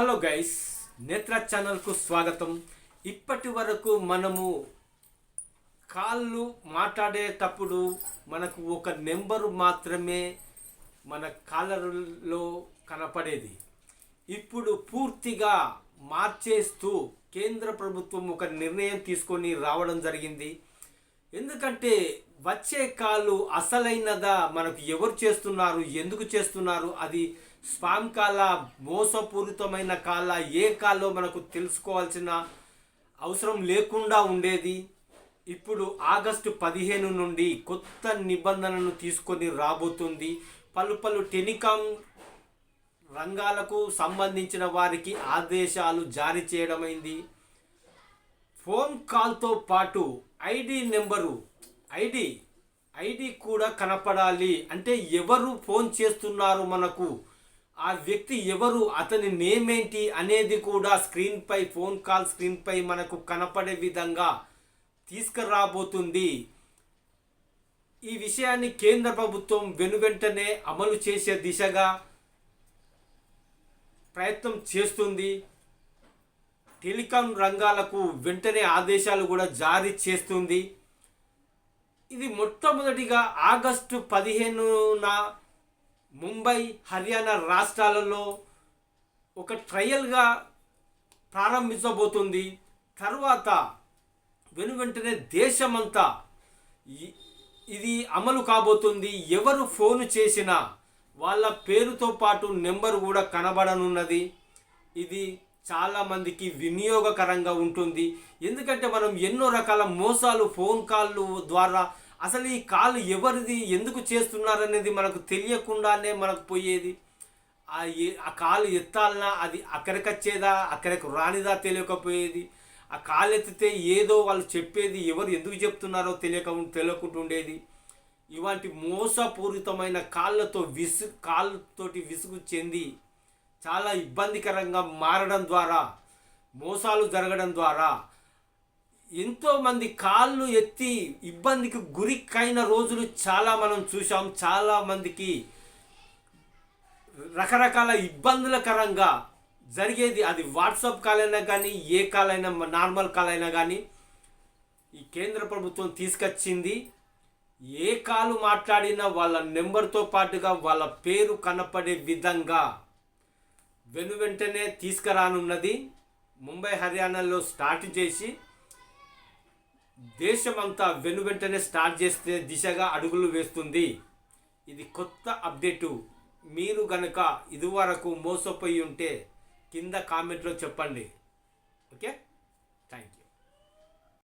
Hello guys నేత్ర ఛానల్కు స్వాగతం. ఇప్పటి వరకు మనము కాళ్ళు మాట్లాడేటప్పుడు మనకు ఒక నెంబరు మాత్రమే మన కాలర్లో కనపడేది. ఇప్పుడు పూర్తిగా మార్చేస్తూ కేంద్ర ప్రభుత్వం ఒక నిర్ణయం తీసుకొని రావడం జరిగింది. ఎందుకంటే వచ్చే కాళ్ళు అసలైనదా మనకు ఎవరు చేస్తున్నారు ఎందుకు చేస్తున్నారు అది స్పామ్ కాల మోసపూరితమైన కాల ఏ కాలో మనకు తెలుసుకోవాల్సిన అవసరం లేకుండా ఉండేది. ఇప్పుడు ఆగస్టు పదిహేను నుండి కొత్త నిబంధనను తీసుకొని రాబోతుంది. పలు పలు టెలికాం రంగాలకు సంబంధించిన వారికి ఆదేశాలు జారీ చేయడమైంది. ఫోన్ కాల్తో పాటు ఐడి నెంబరు ఐడి ఐడి కూడా కనపడాలి. అంటే ఎవరు ఫోన్ చేస్తున్నారు మనకు? ఆ వ్యక్తి ఎవరు అతని నేమ్ ఏంటి అనేది కూడా స్క్రీన్పై ఫోన్ కాల్ స్క్రీన్పై మనకు కనపడే విధంగా తీసుకురాబోతుంది. ఈ విషయాన్ని కేంద్ర ప్రభుత్వం వెనువెంటనే అమలు చేసే దిశగా ప్రయత్నం చేస్తుంది. టెలికాం రంగాలకు వెంటనే ఆదేశాలు కూడా జారీ చేస్తుంది. ఇది మొట్టమొదటిగా ఆగస్టు పదిహేనున ముంబై హర్యానా రాష్ట్రాలలో ఒక ట్రయల్గా ప్రారంభించబోతుంది. తర్వాత వెను వెంటనే దేశమంతా ఇది అమలు కాబోతుంది. ఎవరు ఫోన్ చేసినా వాళ్ళ పేరుతో పాటు నెంబర్ కూడా కనబడనున్నది. ఇది చాలామందికి వినియోగకరంగా ఉంటుంది. ఎందుకంటే మనం ఎన్నో రకాల మోసాలు ఫోన్ కాళ్ళు ద్వారా అసలు ఈ కాల్ ఎవరిది ఎందుకు చేస్తున్నారనేది మనకు తెలియకుండానే మనకు పోయేది. ఆ కాలు ఎత్తాలన్నా అది అక్కడికి వచ్చేదా అక్కడికి రానిదా తెలియకపోయేది. ఆ కాలు ఎత్తితే ఏదో వాళ్ళు చెప్పేది ఎవరు ఎందుకు చెప్తున్నారో తెలియక తెలియకుంటుండేది ఇలాంటి మోసపూరితమైన కాళ్ళతో విసు కాళ్ళతోటి విసుగు చెంది చాలా ఇబ్బందికరంగా మారడం ద్వారా మోసాలు జరగడం ద్వారా ఎంతోమంది కాళ్ళు ఎత్తి ఇబ్బందికి గురికైన రోజులు చాలా మనం చూసాం చాలామందికి రకరకాల ఇబ్బందులకరంగా జరిగేది. అది వాట్సాప్ కాల్ అయినా కానీ ఏ కాల్ అయినా నార్మల్ కాల్ అయినా కానీ ఈ కేంద్ర ప్రభుత్వం తీసుకొచ్చింది. ఏ కాలు మాట్లాడినా వాళ్ళ నెంబర్తో పాటుగా వాళ్ళ పేరు కనపడే విధంగా వెను వెంటనే తీసుకురానున్నది. ముంబై హర్యానాలో స్టార్ట్ చేసి దేశమంతా వెను వెంటనే స్టార్ట్ చేస్తే దిశగా అడుగులు వేస్తుంది. ఇది కొత్త అప్డేటు. మీరు గనక ఇదివరకు మోసపోయి ఉంటే కింద కామెంట్లో చెప్పండి. ఓకే? Thank you